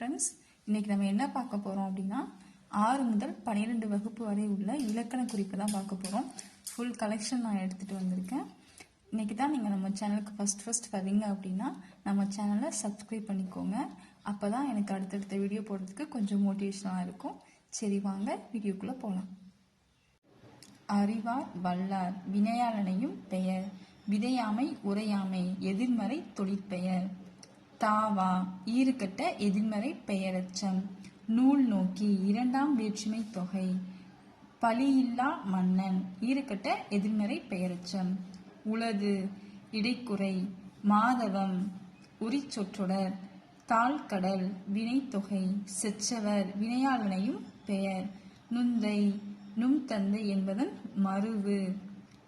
Friends இன்னைக்கு நம்ம என்ன பார்க்க போகிறோம் அப்படின்னா ஆறு முதல் பன்னிரெண்டு வகுப்பு வரை உள்ள இலக்கண குறிப்பு தான் பார்க்க போகிறோம் ஃபுல் கலெக்ஷன் நான் எடுத்துகிட்டு வந்திருக்கேன். இன்றைக்கி தான் நீங்கள் நம்ம சேனலுக்கு ஃபஸ்ட் ஃபஸ்ட் வரீங்க அப்படின்னா நம்ம சேனலை சப்ஸ்கிரைப் பண்ணிக்கோங்க. அப்போ தான் எனக்கு அடுத்தடுத்த வீடியோ போடுறதுக்கு கொஞ்சம் மோட்டிவேஷனாக இருக்கும். சரி வாங்க வீடியோக்குள்ளே போகலாம் அறிவார் வல்லார் வினையாளனையும் பெயர். விதையாமை உரையாமை எதிர்மறை தொழிற்பெயர். தாவா ஈறுகட்ட எதிர்மறை பெயரச்சம். நூல் நோக்கி இரண்டாம் வேற்றுமை தொகை. பலியில்லா மன்னன் ஈறுகட்ட எதிர்மறை பெயரச்சம். உளது இடைக்குறை மாதவம் உரிச்சொற்றொடர் தாழ்கடல் வினைத்தொகை செச்சவர் வினையாளனையும் பெயர். நுந்தை நும் தந்தை என்பதன் மருவு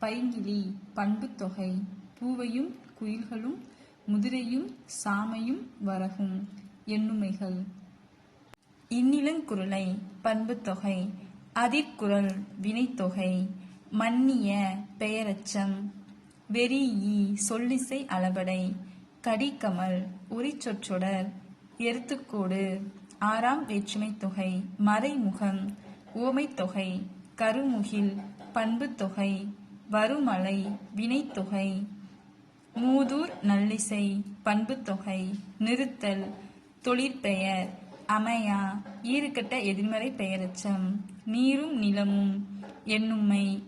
பைங்கிலி பண்புத்தொகை பூவையும் குயில்களும் முதிரையும் சாமையும் வரகும் எண்ணுமைகள். இன்னிலங்குரலை பண்புத்தொகை அதிர்குரல் வினைத்தொகை மன்னிய பெயரச்சம் வெறீயி சொல்லிசை அளபடை கடிகமல் உரிச்சொற்றொடர் எருத்துக்கோடு ஆறாம் வேற்றுமை தொகை மறைமுகம் ஓமைத்தொகை கருமுகில் பண்புத்தொகை வருமலை வினைத்தொகை மூதூர் நல்லிசை பண்புத்தொகை நிறுத்தல் தொழிற்பெயர் அமையா ஈறுகட்ட எதிர்மறை பெயரச்சம் நீரும் நிலமும் என்னும்மை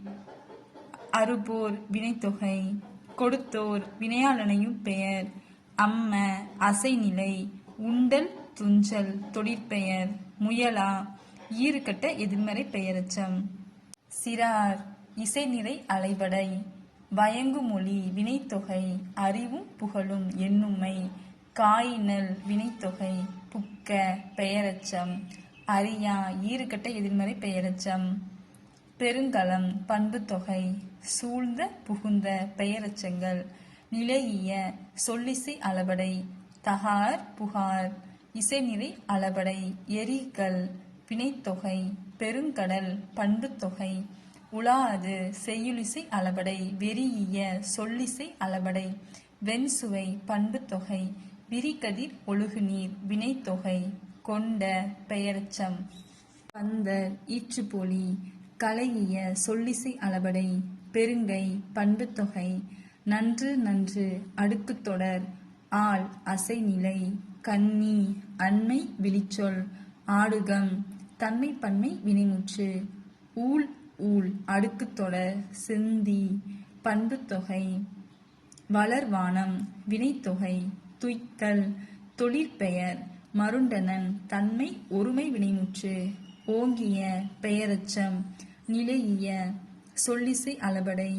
அறுபோர் வினைத்தொகை கொடுத்தோர் வினையாளனையும் பெயர் அம்ம அசைநிலை உண்டல் துஞ்சல் தொழிற்பெயர் முயலா ஈறுகட்ட எதிர்மறை பெயரச்சம். சிறார் இசைநிறை அலைபடை வயங்குமொழி வினைத்தொகை அறிவும் புகழும் எண்ணுமை காயினல் வினைத்தொகை புக்க பெயரச்சம். அரியா ஈறுகட்ட எதிர்மறை பெயரச்சம். பெருங்கலம் பண்புத்தொகை சூழ்ந்த புகுந்த பெயரச்சங்கள். நிலையிய சொல்லிசை அளபடை தகார் புகார் இசைநிறை அளபடை எரிகல் வினைத்தொகை பெருங்கடல் பண்புத்தொகை உலாது செய்யுளிசை அளபடை வெறியிய சொல்லிசை அளபடை வெண்சுவை பண்புத்தொகை விரிகதிர் ஒழுகுநீர் வினைத்தொகை கொண்ட பெயரச்சம் பந்தர் ஈச்சுப்பொலி கலையிய சொல்லிசை அளபடை பெருங்கை பண்புத்தொகை நன்று நன்று அடுக்குத்தொடர் ஆள் அசைநிலை கன்னி அண்மை விழிச்சொல் ஆடுகம் தன்மை பன்மை வினைமுற்று ஊழ் ஊழ் அடுக்குத்தொடர் செந்தி பண்புத்தொகை வளர்வானம் வினைத்தொகை துய்த்தல் தொழிற்பெயர் மருண்டனன் தன்மை ஒருமை வினைமுற்று ஓங்கிய பெயரச்சம் நிலையிய சொல்லிசை அளபடை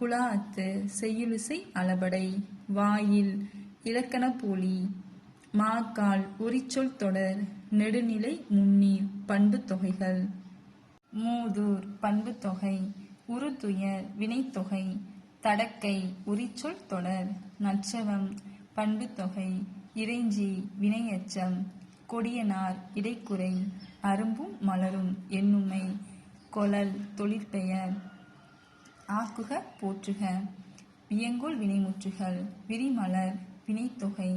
குலாத்து செய்யுளிசை அளபடை வாயில் இலக்கண போலி மாக்கால் உரிச்சொல் தொடர் நெடுநிலை முன்னீர் பண்பு தொகைகள். மூதூர் பண்பு தொகை உருதுயர் வினைத்தொகை தடக்கை உரிச்சொல் தொடர் நச்சவம் பண்பு தொகை இறைஞ்சி வினையச்சம் கொடியனார் இடைக்குறை அரும்பும் மலரும் எண்ணுமை கொலல் தொழிற்பெயர் ஆக்குக போற்றுக வியங்கோல் வினைமுற்றுகள் விரிமலர் வினைத்தொகை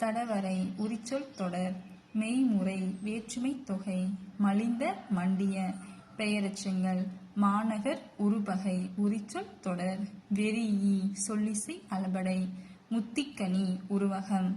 தடவரை உரிச்சொல் தொடர் மெய்முறை வேற்றுமை தொகை மலிந்த மண்டிய பெயரச்சங்கள். மாநகர் உருபகை. உரிச்சொல் தொடர். வெறியி. சொல்லிசை அளபடை. முத்திக்கனி. உருவகம்.